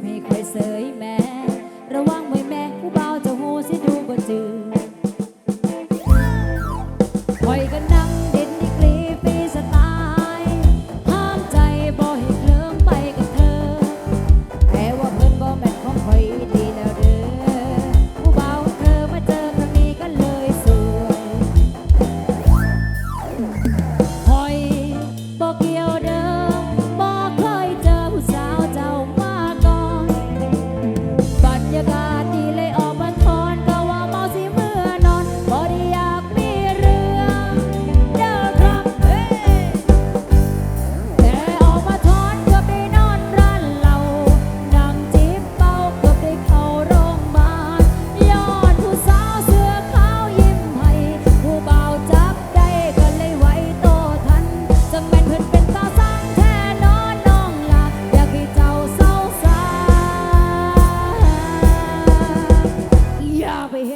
ไม่เคยเสยแม่ ระวังไว้แม่ผู้เบาจะโหสิดูบ่จือคอยก็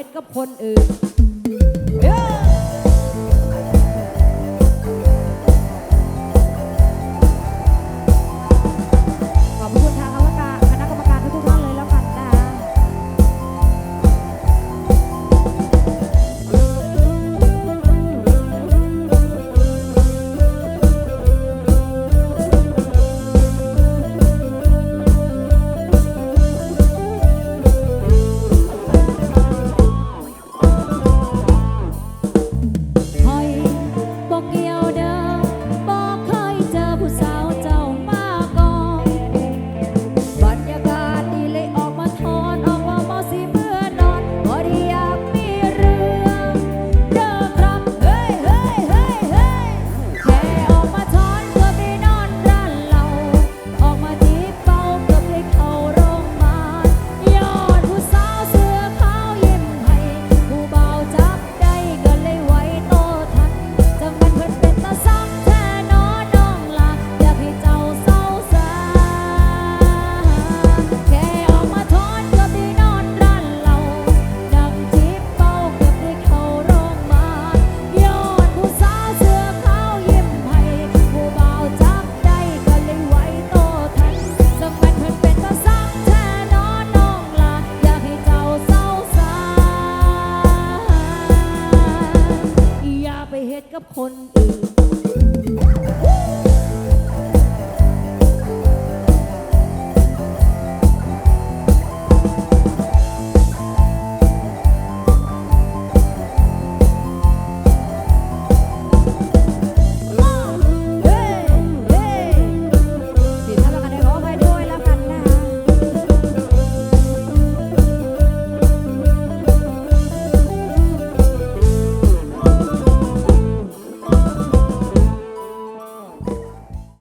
เป็นกับคนอื่น เฮ็ดกับคนอื่น